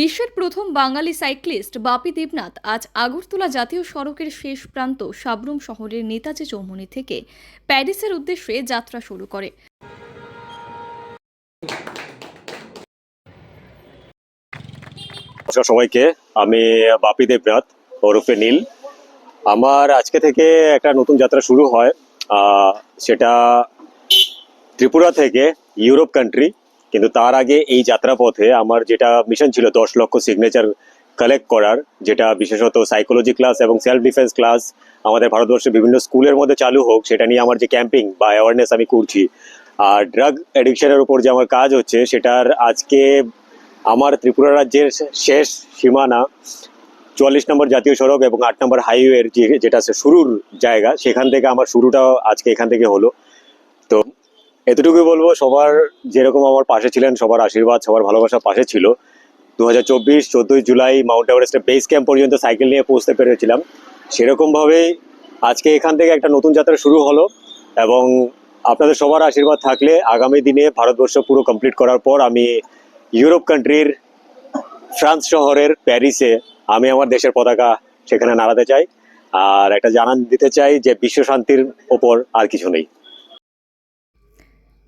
বিশ্বের প্রথম বাঙালি সাইক্লিস্ট বাপি দেবনাথ আজ আগরতলা জাতীয় সড়কের শেষ প্রান্ত সাবরুম শহরের নেতাজি চৌমুনি থেকে প্যারিসের উদ্দেশ্যে যাত্রা শুরু করে। সবাইকে আমি বাপি দেবনাথ, ওরফে নীল। আমার আজকে থেকে একটা নতুন যাত্রা শুরু হয় সেটা ত্রিপুরা থেকে ইউরোপ কান্ট্রি কিন্তু তার আগে এই যাত্রাপথে আমার যেটা মিশন ছিল দশ লক্ষ সিগনেচার কালেক্ট করার, যেটা বিশেষত সাইকোলজি ক্লাস এবং সেলফ ডিফেন্স ক্লাস আমাদের ভারতবর্ষের বিভিন্ন স্কুলের মধ্যে চালু হোক, সেটা নিয়ে আমার যে ক্যাম্পিং বা অ্যাওয়ারনেস আমি করছি। আর ড্রাগ অ্যাডিকশনের উপর যে আমার কাজ হচ্ছে, সেটার আজকে আমার ত্রিপুরা রাজ্যের শেষ সীমানা চুয়াল্লিশ নম্বর জাতীয় সড়ক এবং আট নম্বর হাইওয়ের যেটা শুরুর জায়গা, সেখান থেকে আমার শুরুটাও আজকে এখান থেকে হলো। তো এতটুকুই বলব, সবার যেরকম আমার পাশে ছিলেন, সবার আশীর্বাদ, সবার ভালোবাসা পাশে ছিল। দু হাজার চব্বিশ, চোদ্দোই জুলাই মাউন্ট এভারেস্টের বেস ক্যাম্প পর্যন্ত সাইকেল নিয়ে পৌঁছতে পেরেছিলাম। সেরকমভাবেই আজকে এখান থেকে একটা নতুন যাত্রা শুরু হলো এবং আপনাদের সবার আশীর্বাদ থাকলে আগামী দিনে ভারতবর্ষ পুরো কমপ্লিট করার পর আমি ইউরোপ কান্ট্রির ফ্রান্স শহরের, প্যারিসে আমি আমার দেশের পতাকা সেখানে নাড়াতে চাই। আর একটা জানান দিতে চাই যে বিশ্ব শান্তির ওপর আর কিছু নেই।